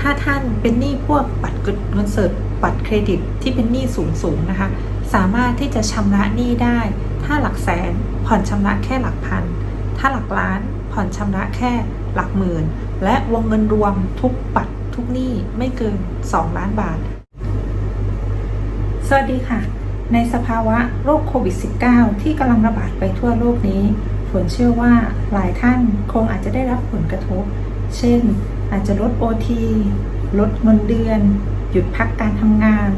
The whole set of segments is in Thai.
ถ้าท่านเป็นหนี้พวกบัตรเงินสดบัตรเครดิตที่เป็นหนี้สูงสูงๆนะคะ สามารถที่จะชำระหนี้ได้ ถ้าหลักแสนผ่อนชำระแค่หลักพัน ถ้าหลักล้านผ่อนชำระแค่หลักหมื่น และวงเงินรวมทุกบัตรทุกหนี้ไม่เกิน 2 ล้านบาท สวัสดีค่ะ ในสภาวะโรคโควิด -19 ที่กำลังระบาดไปทั่วโลกนี้ฝนเชื่อว่าหลายท่านคงอาจจะได้รับผลกระทบ เช่น อาจจะลดโอทีลดเงินเดือน หยุดพักการทำงาน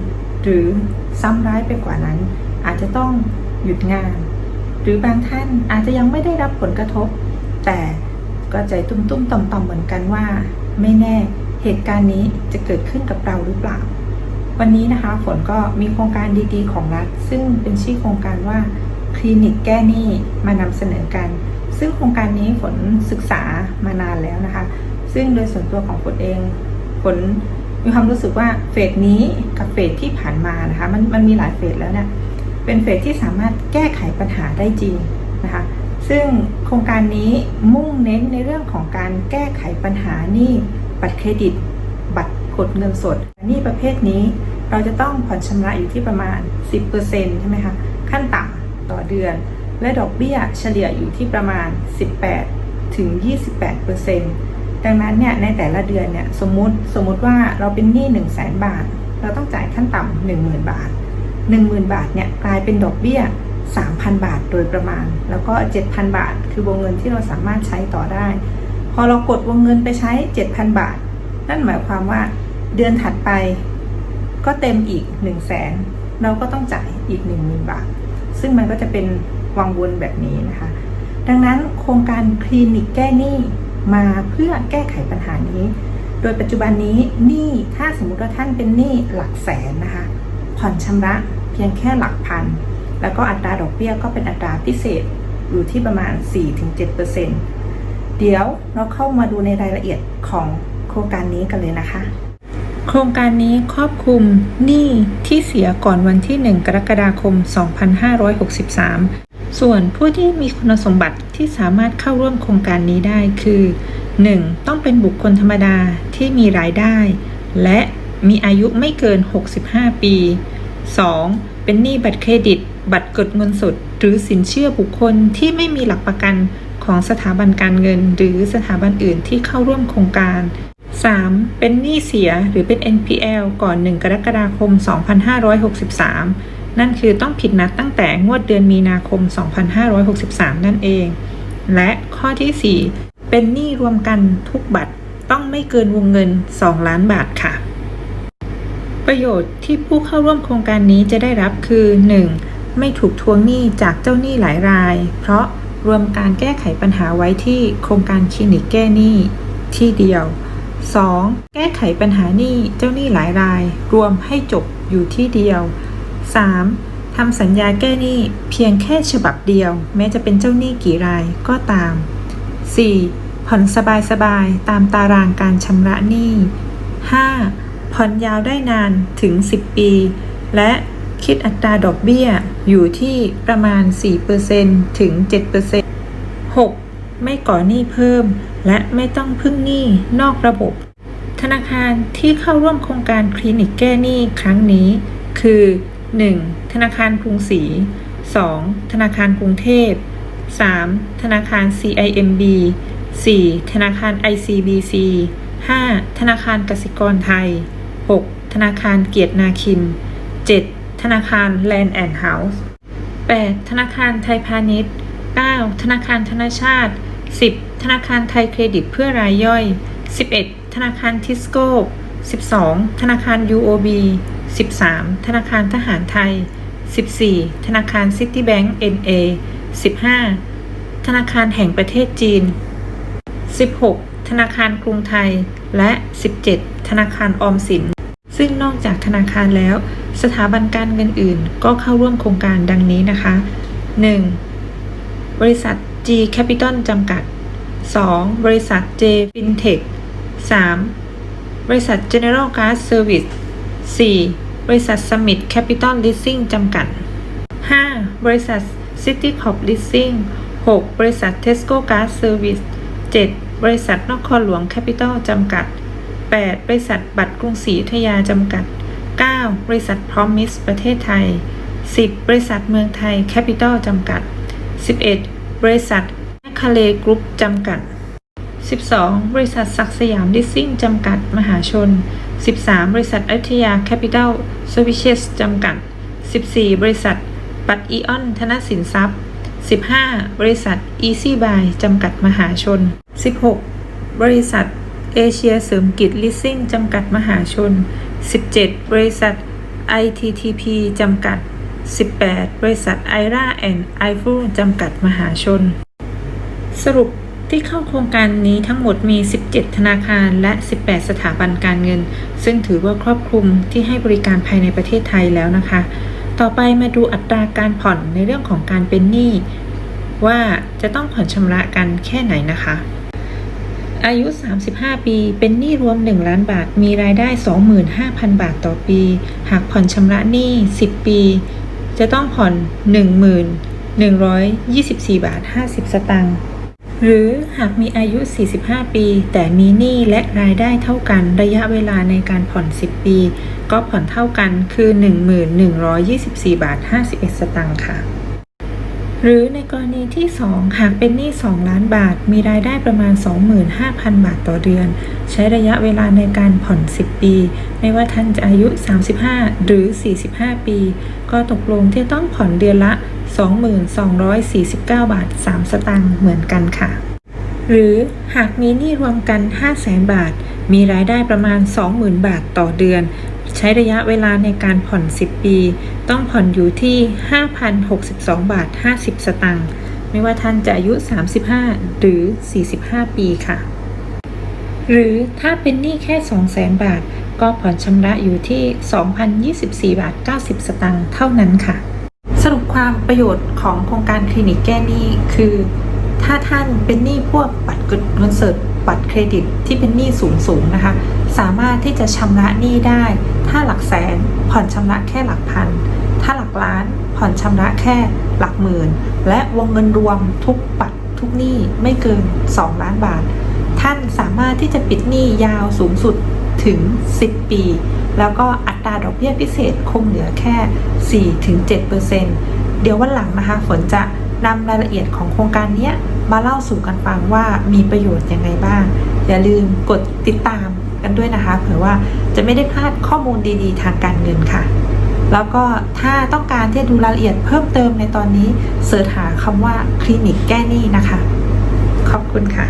หรือซ้ำร้ายไปกว่านั้น อาจจะต้องหยุดงาน หรือบางท่านอาจจะยังไม่ได้รับผลกระทบ แต่ก็ใจตุ้มๆต่อมๆเหมือนกันว่า ไม่แน่เหตุการณ์นี้จะเกิดขึ้นกับเราหรือเปล่า วันนี้นะคะฝนก็มีโครงการดีๆ ของรัฐ ซึ่งเป็นชื่อโครงการว่าคลินิกแก้หนี้มานำเสนอกัน ซึ่งโครงการนี้ฝนศึกษามานานแล้วนะคะ ซึ่งโดยส่วนตัวของฝนเองฝนมีความรู้สึกว่าเฟสนี้กับเฟสที่ผ่านมานะคะมันมันมีหลายเฟสแล้วเนี่ยเป็นเฟสที่สามารถแก้ไขปัญหาได้จริงนะคะซึ่งโครงการนี้มุ่งเน้นในเรื่องของการแก้ไขปัญหานี้บัตรเครดิต บัตรกดเงินสดนี้ประเภทนี้เราจะต้องผ่อนชำระอยู่ที่ประมาณ 10%ใช่ไหมคะขั้นต่ำต่อเดือน และดอกเบี้ยเฉลี่ยอยู่ที่ประมาณ 18ถึง28% ดังนั้นเนี่ยในแต่ละเดือนเนี่ยสมมุติสมมุติว่าเราเป็นหนี้1 0 0 0 0แบาท เราต้องจ่ายขั้นต่ำ10,000บาท 10,000 บาทเนี่ยกลายเป็นดอกเบี้ย 3,000 บาทโดยประมาณ แล้วก็ 7,000 บาท คือวงเงินที่เราสามารถใช้ต่อได้ พอเรากดวงเงินไปใช้ 7,000 บาท นั่นหมายความว่าเดือนถัดไปก็เต็มอีก 1 0 0 0 0แสนเราก็ต้องจ่ายอีก 1 0,000 บาท ซึ่งมันก็จะเป็นวังวนแบบนี้นะคะ ดังนั้นโครงการคลินิกแก้หนี้ มาเพื่อแก้ไขปัญหานี้ โดยปัจจุบันนี้หนี้ถ้าสมมุติว่าท่านเป็นหนี้หลักแสนนะคะ ผ่อนชำระเพียงแค่หลักพัน แล้วก็อัตราดอกเบี้ยก็เป็นอัตราพิเศษอยู่ที่ประมาณ 4-7%เดี๋ยวเราเข้ามาดูในรายละเอียดของโครงการนี้กันเลยนะคะ โครงการนี้ครอบคลุมหนี้ที่เสียก่อนวันที่ 1 กรกฎาคม 2563 ส่วนผู้ที่มีคุณสมบัติที่สามารถเข้าร่วมโครงการนี้ได้คือ 1. ต้องเป็นบุคคลธรรมดาที่มีรายได้ และมีอายุไม่เกิน 65 ปี 2. เป็นหนี้บัตรเครดิต บัตรกดเงินสด หรือสินเชื่อบุคคลที่ไม่มีหลักประกันของสถาบันการเงิน หรือสถาบันอื่นที่เข้าร่วมโครงการ 3. เป็นหนี้เสียหรือเป็น NPL ก่อน 1 กรกฎาคม 2563 นั่นคือต้องผิดนัดตั้งแต่งวดเดือนมีนาคม 2563 นั่นเอง และข้อที่ 4 เป็นหนี้รวมกันทุกบัตรต้องไม่เกินวงเงิน 2 ล้านบาทค่ะ ประโยชน์ที่ผู้เข้าร่วมโครงการนี้จะได้รับคือ 1. ไม่ถูกทวงหนี้จากเจ้าหนี้หลายราย เพราะรวมการแก้ไขปัญหาไว้ที่โครงการคลินิกแก้หนี้ที่เดียว 2. แก้ไขปัญหาหนี้เจ้าหนี้หลายราย รวมให้จบอยู่ที่เดียว 3. ทำสัญญาแก้หนี้เพียงแค่ฉบับเดียว แม้จะเป็นเจ้าหนี้กี่รายก็ตาม 4. ผ่อนสบายๆตามตารางการชำระหนี้ 5. ผ่อนยาวได้นานถึง 10 ปี และคิดอัตราดอกเบี้ยอยู่ที่ประมาณ 4%ถึง 7% 6. ไม่ก่อหนี้เพิ่ม และไม่ต้องพึ่งหนี้นอกระบบ ธนาคารที่เข้าร่วมโครงการคลินิกแก้หนี้ครั้งนี้ คือ 1. ธนาคารกรุงศรี 2. ธนาคารกรุงเทพ 3. ธนาคาร CIMB 4. ธนาคาร ICBC 5. ธนาคารกสิกรไทย 6. ธนาคารเกียรตินาคิน 7. ธนาคาร Land and House 8. ธนาคารไทยพาณิชย์ 9. ธนาคารธนาชาติ 10. ธนาคารไทยเครดิตเพื่อรายย่อย 11. ธนาคารทิสโก้ 12. ธนาคาร UOB 13. ธนาคารทหารไทย 14. ธนาคารซิตี้แบงก์ NA 15. ธนาคารแห่งประเทศจีน 16. ธนาคารกรุงไทย และ 17. ธนาคารออมสิน ซึ่งนอกจากธนาคารแล้ว สถาบันการเงินอื่น ก็เข้าร่วมโครงการดังนี้นะคะ 1. บริษัท G Capital จำกัด 2. บริษัท J Fintech 3. บริษัท General Gas Service 4. บริษัท Summit Capital Leasing จำกัด 5. บริษัท City Corp Leasing 6. บริษัท Tesco Gas Service 7. บริษัทนครหลวง Capital จำกัด 8. บริษัทบัตรกรุงศรีธยาจำกัด 9. บริษัทพรอมิสประเทศไทย 10. บริษัทเมืองไทยแคปิตอลจำกัด 11. บริษัทแมคคาเลกรุ๊ปจำกัด 12. บริษัทศักสยามลิสซิ่งจำกัด มหาชน 13. บริษัทอยุธยาแคปิตอลเซอร์วิสจำกัด 14. บริษัท ปัตอีออน ธนสินทรัพย์ 15. บริษัท Easy Buy จำกัดมหาชน 16. บริษัท เอเชียเสริมกิจลิสซิ่งจำกัดมหาชน 17. บริษัท ITTP จำกัด 18. บริษัท IRA and i f u จำกัดมหาชน สรุป ที่เข้าโครงการนี้ทั้งหมดมี 17 ธนาคารและ 18 สถาบันการเงิน ซึ่งถือว่าครอบคลุมที่ให้บริการภายในประเทศไทยแล้วนะคะ ต่อไปมาดูอัตราการผ่อนในเรื่องของการเป็นหนี้ว่าจะต้องผ่อนชำระกันแค่ไหนนะคะ อายุ 35 ปี เป็นหนี้รวม 1 ล้านบาท มีรายได้ 25,000 บาทต่อปี หากผ่อนชำระหนี้ 10 ปี จะต้องผ่อน11,124 บาท 50 สตางค์ หรือหากมีอายุ 45 ปี แต่มีหนี้และรายได้เท่ากันระยะเวลาในการผ่อน 10 ปี ก็ผ่อนเท่ากันคือ 1124 บาท 51 สตางค์ค่ะ หรือในกรณีที่ 2 หากเป็นหนี้ 2 ล้านบาท มีรายได้ประมาณ 25,000 บาทต่อเดือน ใช้ระยะเวลาในการผ่อน 10 ปี ไม่ว่าท่านจะอายุ 35 หรือ 45 ปี ก็ตกลงที่ต้องผ่อนเดือนละ 2249 บาท 3 สตางค์เหมือนกันค่ะ หรือหากมีหนี้รวมกัน 500,000 บาท มีรายได้ประมาณ 20,000 บาทต่อเดือน ใช้ระยะเวลาในการผ่อน 10 ปี ต้องผ่อนอยู่ที่ 5,062 บาท 50 สตางค์ ไม่ว่าท่านจะอายุ 35 หรือ 45 ปีค่ะ หรือถ้าเป็นหนี้แค่ 200,000 บาท ก็ผ่อนชำระอยู่ที่ 2,024 บาท 90 สตางค์เท่านั้นค่ะ สรุปความประโยชน์ของโครงการคลินิกแก้หนี้คือ ถ้าท่านเป็นหนี้พวกบัตรเงินสด บัตรเครดิตที่เป็นหนี้สูงสูงๆนะคะ สามารถที่จะชำระหนี้ได้ ถ้าหลักแสนผ่อนชำระแค่หลักพัน ถ้าหลักล้านผ่อนชำระแค่หลักหมื่น และวงเงินรวมทุกบัตรทุกหนี้ไม่เกิน 2 ล้านบาท ท่านสามารถที่จะปิดหนี้ยาวสูงสุดถึง 10 ปี แล้วก็อัตราดอกเบี้ยพิเศษคงเหลือแค่ 4-7%เดี๋ยววันหลังนะคะฝนจะ นำรายละเอียดของโครงการนี้มาเล่าสู่กันฟังว่ามีประโยชน์ยังไงบ้าง อย่าลืมกดติดตามกันด้วยนะคะเผื่อว่าจะไม่ได้พลาดข้อมูลดีๆ ทางการเงินค่ะ แล้วก็ถ้าต้องการที่จะดูรายละเอียดเพิ่มเติมในตอนนี้เสิร์ชหาคำว่าคลินิกแก้หนี้นะคะ ขอบคุณค่ะ